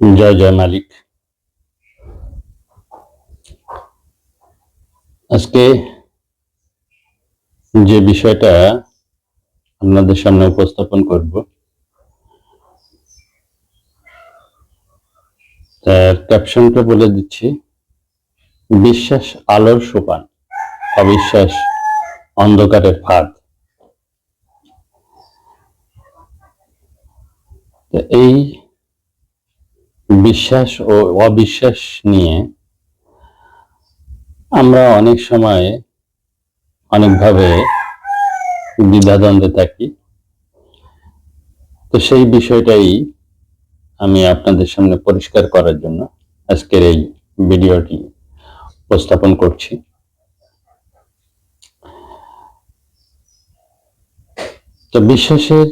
জয় জয় মালিক। আজকে যে বিষয়টা আপনাদের সামনে উপস্থাপন করব, তার ক্যাপশনটা বলে দিচ্ছি, বিশ্বাস আলোর সোপান, অবিশ্বাস অন্ধকারের ফাঁদ। এই বিশ্বাস ও অবিশ্বাস নিয়ে আমরা অনেক সময় অনেকভাবে দ্বিধাদ্বন্দ্বে থাকি। তো সেই বিষয়টাই আমি আপনাদের সামনে পরিষ্কার করার জন্য আজকের এই ভিডিওটি উপস্থাপন করছি। তো বিশ্বাসের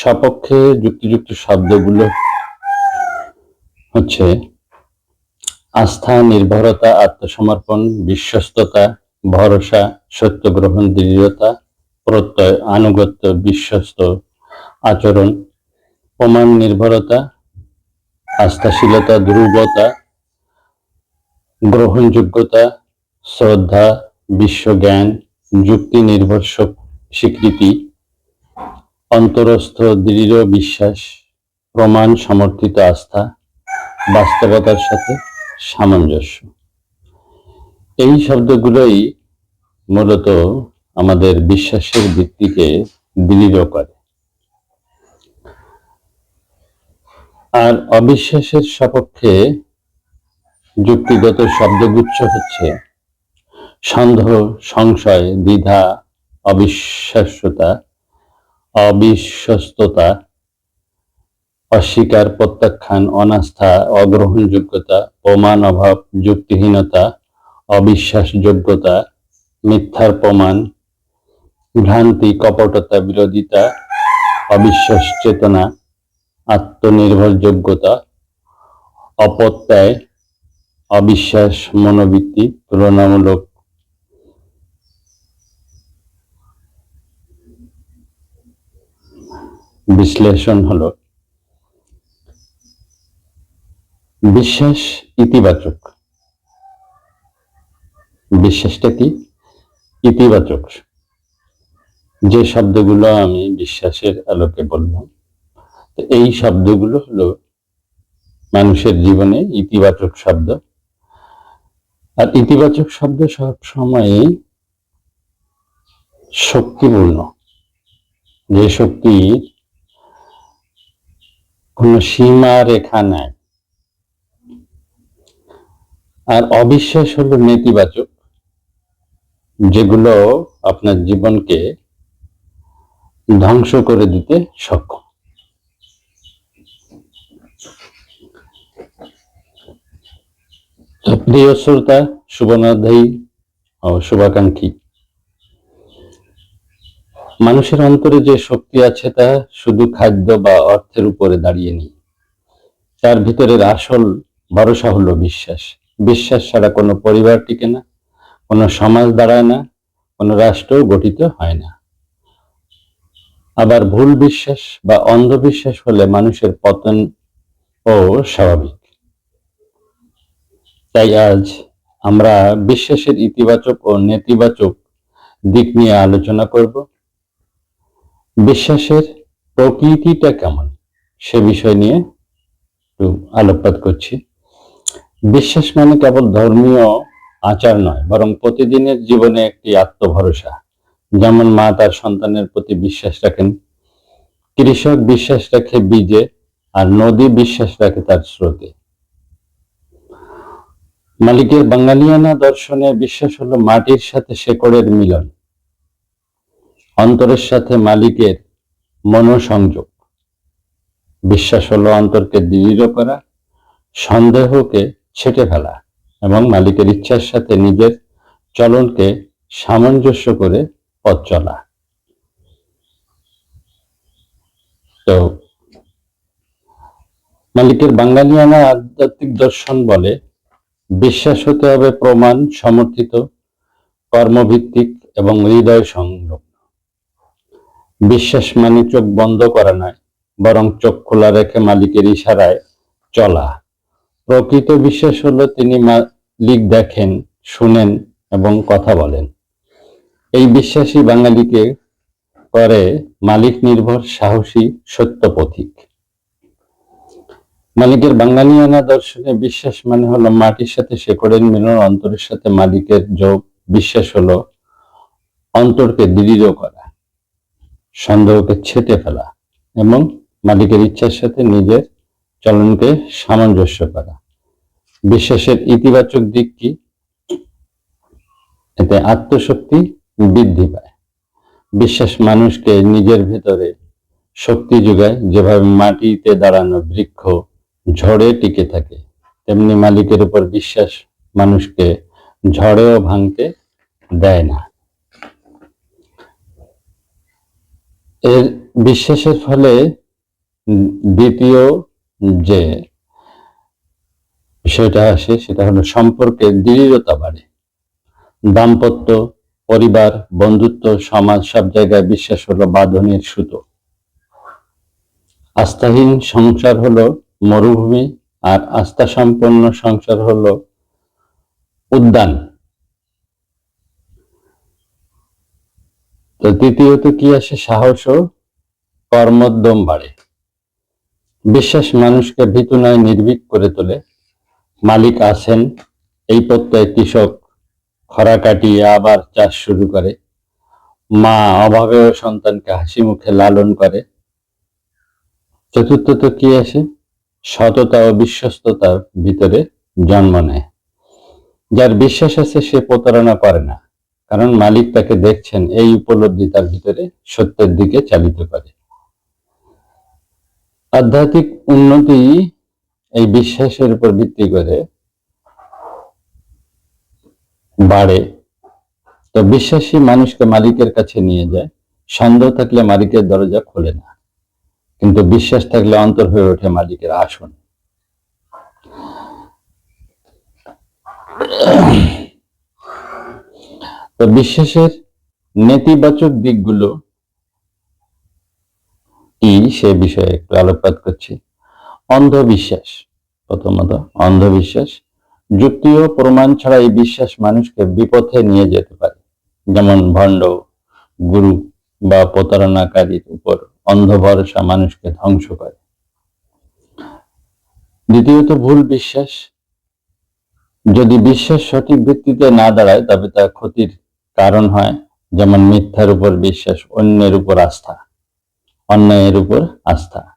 সপক্ষে যুক্তিযুক্ত শব্দগুলো হচ্ছে আস্থা, নির্ভরতা, আত্মসমর্পণ, বিশ্বস্ততা, ভরসা সত্য গ্রহণ দৃঢ়তা, প্রত্যয়, আনুগত্য, বিশ্বস্ত আচরণ, প্রমাণ, নির্ভরতা, আস্থাশীলতা ধ্রুবতা গ্রহণযোগ্যতা, শ্রদ্ধা, বিশ্বজ্ঞান, যুক্তি নির্ভর স্বীকৃতি, অন্তরস্থ, দৃঢ় বিশ্বাস, প্রমাণ, সমর্থিত আস্থা বাস্তবতার সাথে সামঞ্জস্য। এই শব্দগুলোই মূলত আমাদের বিশ্বাসের ভিত্তিকে দৃঢ় করে। আর অবিশ্বাসের সপক্ষে যুক্তিগত শব্দগুচ্ছ হচ্ছে সন্দেহ, সংশয়, দ্বিধা, অবিশ্বাস্যতা, অবিশ্বস্ততা অস্বীকার, প্রত্যাখ্যান, অনাস্থা, অগ্রহণযোগ্যতা, প্রমাণ অভাব, যুক্তিহীনতা, অবিশ্বাসযোগ্যতা, মিথ্যার প্রমাণ, ভ্রান্তি, কপটতা, বিরোধিতা, অবিশ্বাস চেতনা, আত্মনির্ভরযোগ্যতা, অপত্যায়, অবিশ্বাস মনোবৃত্তি, তুলনামূলক, বিশ্লেষণ হলো বিশ্বাস ইতিবাচক। বিশ্বাসটা কি? ইতিবাচক। যে শব্দগুলো আমি বিশ্বাসের আলোকে বললাম এই শব্দগুলো হলো মানুষের জীবনে ইতিবাচক শব্দ। আর ইতিবাচক শব্দ সব সময় শক্তিপূর্ণ। যে শক্তি কোনো সীমা রেখা নাই আর অবিশ্বাস হলো নেতিবাচক, যেগুলো আপনার জীবনকে ধ্বংস করে দিতে সক্ষম। প্রিয় শ্রোতা, শুভনাধ্যায়ী ও শুভাকাঙ্ক্ষী, মানুষের অন্তরে যে শক্তি আছে তা শুধু খাদ্য বা অর্থের উপরে দাঁড়িয়ে নেই। তার ভিতরের আসল ভরসা হলো বিশ্বাস। বিশ্বাস ছাড়া কোনো পরিবার টিকে না, কোনো সমাজ দাঁড়ায় না, কোনো রাষ্ট্র গঠিত হয় না। আবার ভুল বিশ্বাস বা অন্ধবিশ্বাস হলে মানুষের পতন ও স্বাভাবিক। তাই আজ আমরা বিশ্বাসের ইতিবাচক ও নেতিবাচক দিক নিয়ে আলোচনা করব। বিশ্বাসের প্রকৃতিটা কেমন সে বিষয় নিয়ে একটু আলোকপাত করছি। বিশ্বাস মানে কেবল ধর্মীয় আচার নয়, বরং প্রতিদিনের জীবনে একটি আত্মভরসা। যেমন মা তার সন্তানের প্রতি বিশ্বাস রাখেন, কৃষক বিশ্বাস রাখে বীজে, আর নদী বিশ্বাস রাখে তার স্রোতে। মালিকের বাঙালিয়ানা দর্শনে বিশ্বাস হলো মাটির সাথে শেকড়ের মিলন, অন্তরের সাথে মালিকের মনোসংযোগ। বিশ্বাস হলো অন্তরকে দৃঢ় করা, সন্দেহকে ছেটে ফেলা এবং মালিকের ইচ্ছার সাথে নিজের চলনকে সামঞ্জস্য করে পথ চলা। তো মালিকের বাঙালিয়ানা আধ্যাত্মিক দর্শন বলে বিশ্বাস হতে হবে প্রমাণ, সমর্থিত, কর্মভিত্তিক এবং হৃদয় সংলগ্ন। বিশ্বাস মানে চোখ বন্ধ করা নয়, বরং চোখ খোলা রেখে মালিকের ইশারায় চলা। প্রকৃত বিশ্বাস হলো তিনি মালিক দেখেন, শুনেন এবং কথা বলেন। এই বিশ্বাসী বাঙালিকে করে মালিক নির্ভর, সাহসী, সত্য পথিক। মালিকের বাঙালিয়ানা দর্শনে বিশ্বাস মানে হলো মাটির সাথে শেকড়ের মিলন, অন্তরের সাথে মালিকের যোগ। বিশ্বাস হলো অন্তরকে দৃঢ় করা, সন্দেহকে ছেটে ফেলা এবং মালিকের ইচ্ছার সাথে নিজের চলনকে সামঞ্জস্য করা। বিশ্বাসের ইতিবাচক দিক কি? এতে আত্মশক্তি বৃদ্ধি পায়। বিশ্বাস মানুষকে নিজের ভেতরে শক্তি যোগায়। যেভাবে মাটিতে দাঁড়ানো বৃক্ষ ঝড়ে টিকে থাকে, তেমনি মালিকের উপর বিশ্বাস মানুষকে ঝড়েও ভাঙতে দেয় না। এর বিশ্বাসের ফলে দ্বিতীয় যে বিষয়টা আসে, সেটা হলো সম্পর্কের দৃঢ়তা বাড়ে। দাম্পত্য, পরিবার, বন্ধুত্ব, সমাজ, সব জায়গায় বিশ্বাস হলো বাঁধনের সুতো। আস্থাহীন সংসার হলো মরুভূমি, আর আস্থা সম্পন্ন সংসার হলো উদ্যান। তো তৃতীয়ত কি আসে? সাহস ও কর্মোদ্যম বাড়ে। বিশ্বাস মানুষকে ভীতু নয়, নির্ভীক করে তোলে। মালিক আছেন, এই প্রত্যয় কৃষক খরা কাটিয়ে আবার চাষ শুরু করে। মা অভাবেও সন্তানকে হাসি মুখে লালন করে। চতুর্থত কি আসে? সততা ও বিশ্বস্ততার ভিতরে জন্ম নেয়। যার বিশ্বাস আছে সে প্রতারণা করে না, কারণ মালিক তাকে দেখছেন, এই উপলব্ধি তার ভিতরে সত্যের দিকে চালিত করে। আধ্যাত্মিক উন্নতি এই বিশ্বাসের উপর ভিত্তি করে বাড়ে। তো বিশ্বাসী মানুষকে মালিকের কাছে নিয়ে যায়। সন্দেহ থাকলে মালিকের দরজা খোলে না। কিন্তু বিশ্বাস থাকলে অন্তর হয়ে ওঠে মালিকের আসন। তো বিশ্বাসের নেতিবাচক দিকগুলো কি সে বিষয়ে একটু আলোকপাত করছি। অন্ধবিশ্বাস। প্রথমত, অন্ধবিশ্বাস। যুক্তি ও প্রমাণ ছাড়া এই বিশ্বাস মানুষকে বিপথে নিয়ে যেতে পারে। যেমন ভণ্ড, গুরু বা প্রতারণাকারীর উপর অন্ধ ভরসা মানুষকে ধ্বংস করে। দ্বিতীয়ত, ভুল বিশ্বাস। যদি বিশ্বাস সঠিক ভিত্তিতে না দাঁড়ায়, তবে তা ক্ষতির কারণ হয়। যেমন মিথ্যার উপর বিশ্বাস, অন্যের উপর আস্থা। অন্যায়ের উপর আস্থা।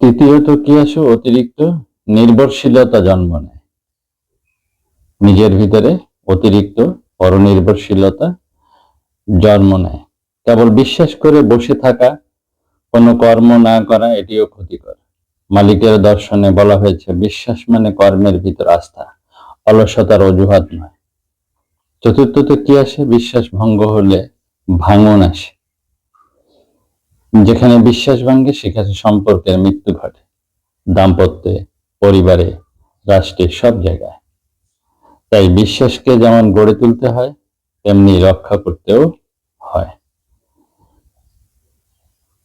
তৃতীয়ত কি আসে? অতিরিক্ত নির্ভরশীলতা জন্ম নেয়। নিজের ভিতরে অতিরিক্ত পরনির্ভরশীলতা জন্ম নেয়। কেবল বিশ্বাস করে বসে থাকা, কোনো কর্ম না করা, এটিও ক্ষতিকর। মালিকের দর্শনে বলা হয়েছে, বিশ্বাস মানে কর্মের ভিতর আস্থা, অলসতার অজুহাত নয়। চতুর্থত কি আসে? বিশ্বাস ভঙ্গ হলে ভাঙন আসে। যেখানে বিশ্বাস ভাঙ্গে সেখানে সম্পর্কের মৃত্যু ঘটে। দাম্পত্যে, পরিবারে, রাষ্ট্রে, সব জায়গায়। তাই বিশ্বাসকে যেমন গড়ে তুলতে হয়, তেমনি রক্ষা করতেও হয়।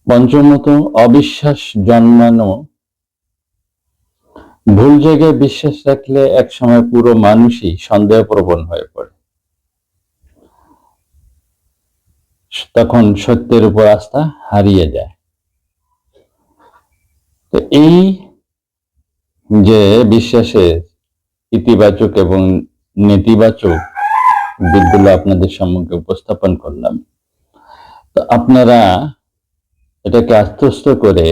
পঞ্চমত অবিশ্বাস জন্মানো। ভুল জায়গায় বিশ্বাস রাখলে একসময় পুরো মানুষই সন্দেহপ্রবণ হয়ে পড়ে। তখন সত্যের উপর আস্থা হারিয়ে যায়। তো এই যে বিশ্বাসের ইতিবাচক এবং নেতিবাচক দিকগুলো আপনাদের সম্মুখে উপস্থাপন করলাম, তো আপনারা এটাকে আত্মস্থ করে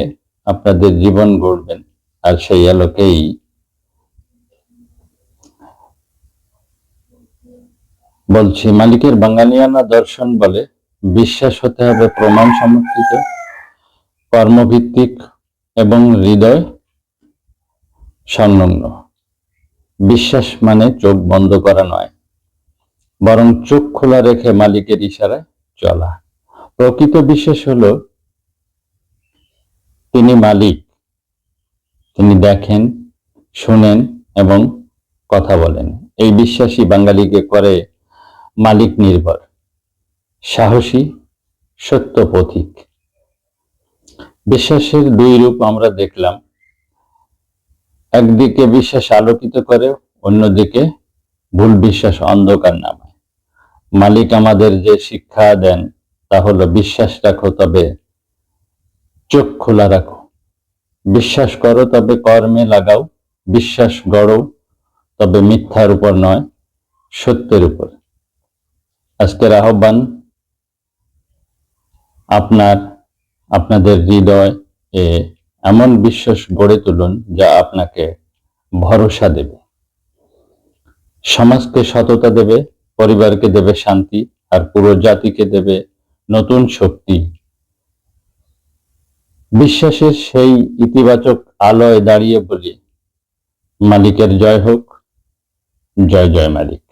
আপনাদের জীবন গড়বেন আর সেই আলোকেই বলছি, মালিকের বাঙালিয়ানা দর্শন বলে বিশ্বাস হতে হবে প্রমাণ সমর্থিত কর্মভিত্তিক এবং হৃদয় সংলগ্ন বিশ্বাস মানে চোখ বন্ধ করা নয়, বরং চোখ খোলা রেখে মালিকের ইশারায় চলা। প্রকৃত বিশ্বাস হলো, তিনি মালিক, তিনি দেখেন, শুনেন এবং কথা বলেন। এই বিশ্বাসই বাঙালিকে করে মালিক নির্ভর। সাহসী, সত্য পথিক। বিশ্বাসের দুই রূপ আমরা দেখলাম। একদিকে বিশ্বাস আলোকিত করে, অন্যদিকে ভুল বিশ্বাস অন্ধকার নামায় মালিক আমাদের যে শিক্ষা দেন, তা হলো বিশ্বাস রাখো তবে চোখ খোলা রাখো। বিশ্বাস করো তবে কর্মে লাগাও, বিশ্বাস গড়ো তবে মিথ্যার উপর নয়, সত্যের উপর। আজকের আহ্বান আপনার, আপনাদের হৃদয় এ এমন বিশ্বাস গড়ে তুলুন যা আপনাকে ভরসা দেবে। সমাজকে সততা দেবে, পরিবারকে দেবে শান্তি, আর পুরো জাতিকে দেবে নতুন শক্তি। বিশ্বাসের সেই ইতিবাচক আলোয় দাঁড়িয়ে বলি, মালিকের জয় হোক, জয় জয় মালিক।